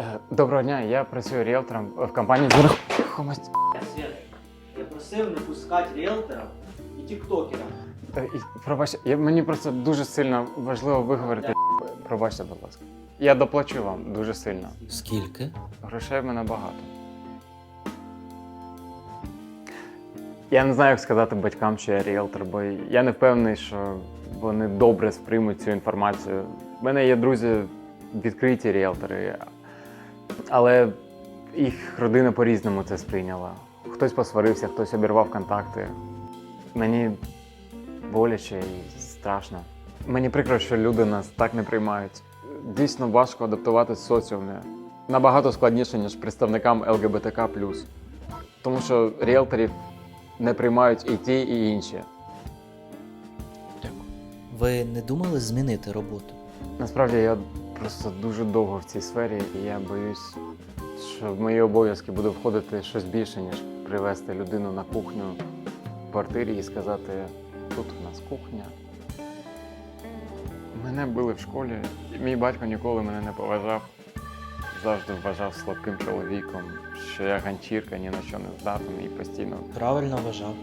Е, Доброго дня, я працюю ріелтором в компанії нерухомості. Света, я просив не пускати ріелтора і тіктокера. Е, Пробачте, я, мені просто дуже сильно важливо виговорити. Пробачте, будь ласка. Я доплачу вам дуже сильно. Скільки? Грошей в мене багато. Я не знаю, як сказати батькам, що я ріелтор, бо я не впевнений, що вони добре сприймуть цю інформацію. У мене є друзі відкриті ріелтори, але їх родина по-різному це сприйняла. Хтось посварився, хтось обірвав контакти. Мені боляче і страшно. Мені прикро, що люди нас так не приймають. Дійсно важко адаптуватися в соціумі. Набагато складніше, ніж представникам ЛГБТК. Тому що ріелторів не приймають і ті, і інші. Ви не думали змінити роботу? Насправді я просто дуже довго в цій сфері, і я боюсь, що в мої обов'язки буде входити щось більше, ніж привезти людину на кухню в квартирі і сказати: тут у нас кухня. Мене били в школі, мій батько ніколи мене не поважав. Завжди вважав слабким чоловіком, що я ганчірка, ні на що не здатний і постійно Правильно вважав.